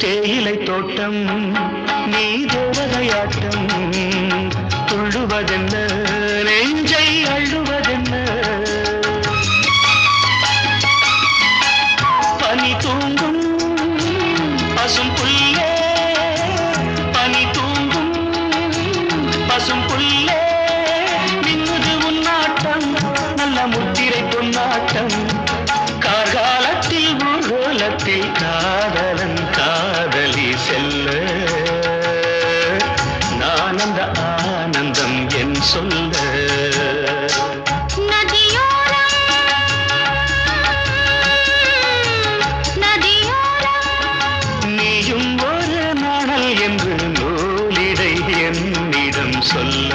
தேயிலை தோட்டம் நீ தேவதையாட்டம் துள்ளுவதென்ன நெஞ்சை அள்ளுவதென்ன? பனி தூங்கும் பசும் புல்லே பனி தூங்கும் பசும் புல்லே மின்னுது உன்னாட்டம் நல்ல முத்திரை பொன்னாட்டம் கார்காலத்தில் பூகோலத்தில் காதல். செல்ல. நான் அந்த ஆனந்தம் என் சொல்ல. நீயும் ஒரு நாணல் என்று நூலிடை என்னிடம் சொல்ல.